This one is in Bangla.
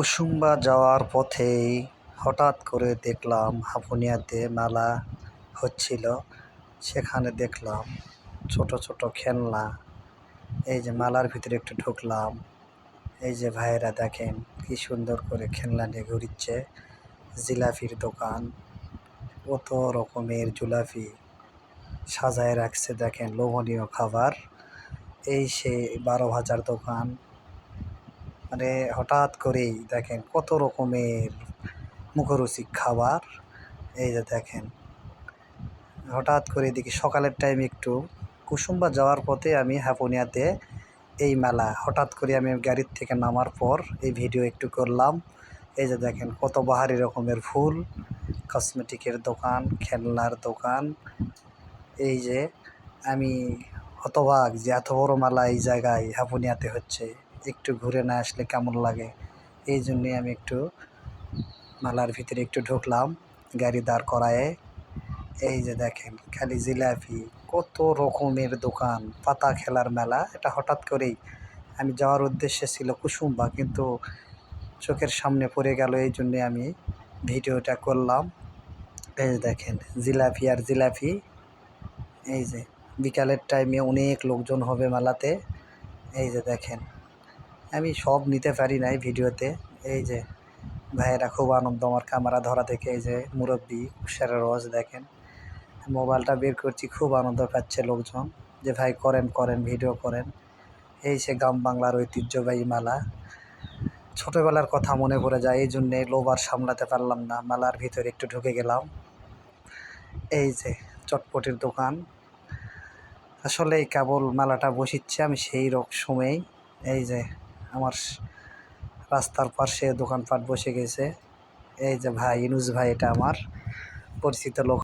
কুসুম্বা যাওয়ার পথেই হঠাৎ করে দেখলাম হাফুনিয়াতে মেলা হচ্ছিল। সেখানে দেখলাম ছোট ছোট খেলনা। এই যে মেলার ভিতরে একটু ঢুকলাম। এই যে ভাইয়েরা দেখেন কি সুন্দর করে খেলনা নিয়ে ঘুরিচ্ছে জিলাপির দোকান। কত রকমের জুলাপি সাজায় রাখছে দেখেন লোভনীয় খাবার। এই সে বারো হাজার দোকান। মানে হঠাৎ করেই দেখেন কত রকমের মুখরুচি খাবার। এই যে দেখেন, হঠাৎ করে দেখি সকালের টাইম একটু কুসুম্বা যাওয়ার পথে আমি হাপুনিয়াতে এই মেলা, হঠাৎ করে আমি গাড়ির থেকে নামার পর এই ভিডিও একটু করলাম। এই যে দেখেন কত বাহারি রকমের ফুল কসমেটিকের দোকান, খেলনার দোকান। এই যে আমি হতবাক যে এত বড় মেলা এই জায়গায় হাপুনিয়াতে হচ্ছে। একটু ঘুরে না আসলে কেমন লাগে? এই জন্যে আমি একটু মেলার ভিতরে একটু ঢুকলাম, গাড়ি দাঁড় করায়ে। এই যে দেখেন, খালি জিলাপি, কত রকমের দোকান, পাতা খেলার মেলা, এটা হঠাৎ করেই। আমি যাওয়ার উদ্দেশ্যে ছিল কুসুম্বা, কিন্তু চোখের সামনে পড়ে গেল, এই জন্যে আমি ভিডিওটা করলাম। এই যে দেখেন, জিলাপি আর জিলাপি। এই যে, বিকালের টাইমে অনেক লোকজন হবে মেলাতে। এই যে দেখেন আমি সব নিতে পারি নাই ভিডিওতে। এই যে ভাইয়েরা খুব আনন্দ, আমার ক্যামেরা ধরা থেকে এই যে মুরব্বী উষার রস দেখেন। মোবাইলটা বের করছি, খুব আনন্দ পাচ্ছে লোকজন যে ভাই করেন করেন, ভিডিও করেন। এই সে গ্রাম বাংলার ঐতিহ্যবাহী মেলা। ছোটোবেলার কথা মনে পড়ে যায়, এই জন্যে লোবার সামলাতে পারলাম না, মেলার ভিতরে একটু ঢুকে গেলাম। এই যে চটপটির দোকান। আসলে এই কেবল মেলাটা বসিচ্ছে আমি সেই রক সময়েই। এই যে আমার রাস্তার পাশে দোকানপাট বসে গেছে। এই যে ভাই, ইনুস ভাই, এটা আমার পরিচিত লোক।